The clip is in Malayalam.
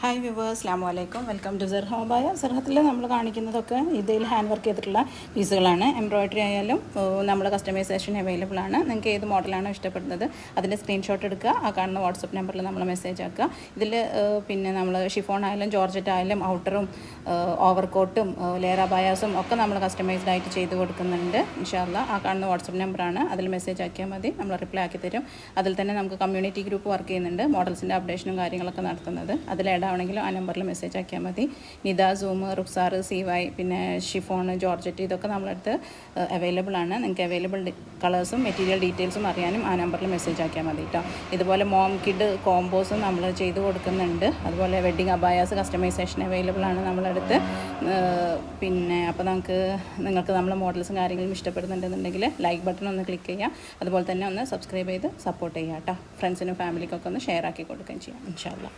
ഹായ് വ്യൂവേഴ്സ് അസ്ലാം വലൈക്കും വെൽക്കം ടു സെർഹോബായ സെർഹത്തിൽ നമ്മൾ കാണിക്കുന്നതൊക്കെ ഇതിൽ ഹാൻഡ് വർക്ക് ചെയ്തിട്ടുള്ള പീസുകളാണ് എംബ്രോയിഡറി ആയാലും നമ്മൾ കസ്റ്റമൈസേഷൻ അവൈലബിൾ ആണ്. നിങ്ങൾക്ക് ഏത് മോഡലാണോ ഇഷ്ടപ്പെടുന്നത് അതിന്റെ സ്ക്രീൻഷോട്ട് എടുക്കുക. ആ കാണുന്ന വാട്സപ്പ് നമ്പറിൽ നമ്മൾ മെസ്സേജ് ആക്കുക. ഇതിൽ പിന്നെ നമ്മൾ ഷിഫോൺ ആയാലും ജോർജറ്റ് ആയാലും ഔട്ടറും ഓവർ കോട്ടും ലെയർ അബായാസും ഒക്കെ നമ്മൾ കസ്റ്റമൈസ്ഡ് ആയിട്ട് ചെയ്ത് കൊടുക്കുന്നുണ്ട്. ഇൻഷാല്ല ആ കാണുന്ന വാട്സപ്പ് നമ്പറാണ് അതിൽ മെസ്സേജ് ആക്കിയാൽ മതി. നമ്മൾ റിപ്ലൈ ആക്കി തരും. അതിൽ തന്നെ നമുക്ക് കമ്മ്യൂണിറ്റി ഗ്രൂപ്പ് വർക്ക് ചെയ്യുന്നുണ്ട്. മോഡൽസിന്റെ അപ്ഡേഷനും കാര്യങ്ങളൊക്കെ നടത്തുന്നത്. അതിൽ ആണെങ്കിലും ആ നമ്പറിൽ മെസ്സേജ് ആക്കിയാൽ മതി. നിത സൂം റുക്സാർ സി വൈ പിന്നെ ഷിഫോൺ ജോർജറ്റ് ഇതൊക്കെ നമ്മളടുത്ത് അവൈലബിൾ ആണ്. നിങ്ങൾക്ക് അവൈലബിൾ കളേഴ്സും മെറ്റീരിയൽ ഡീറ്റെയിൽസും അറിയാനും ആ നമ്പറിൽ മെസ്സേജ് ആക്കിയാൽ മതി കേട്ടോ ഇതുപോലെ മോം കിഡ് കോംബോസും നമ്മൾ ചെയ്ത് കൊടുക്കുന്നുണ്ട്. അതുപോലെ വെഡ്ഡിങ് അബായാസ് കസ്റ്റമൈസേഷൻ അവൈലബിൾ ആണ് നമ്മളടുത്ത്. പിന്നെ അപ്പോൾ നമുക്ക് നിങ്ങൾക്ക് നമ്മളെ മോഡൽസും കാര്യങ്ങളും ഇഷ്ടപ്പെടുന്നുണ്ടെന്നുണ്ടെങ്കിൽ ലൈക്ക് ബട്ടൺ ഒന്ന് ക്ലിക്ക് ചെയ്യുക അതുപോലെ തന്നെ ഒന്ന് സബ്സ്ക്രൈബ് ചെയ്ത് സപ്പോർട്ട് ചെയ്യുക കേട്ടോ ഫ്രണ്ട്സിനും ഫാമിലിക്കൊക്കെ ഒന്ന് ഷെയർ ആക്കി കൊടുക്കുകയും ചെയ്യാം ഇൻഷാല്ല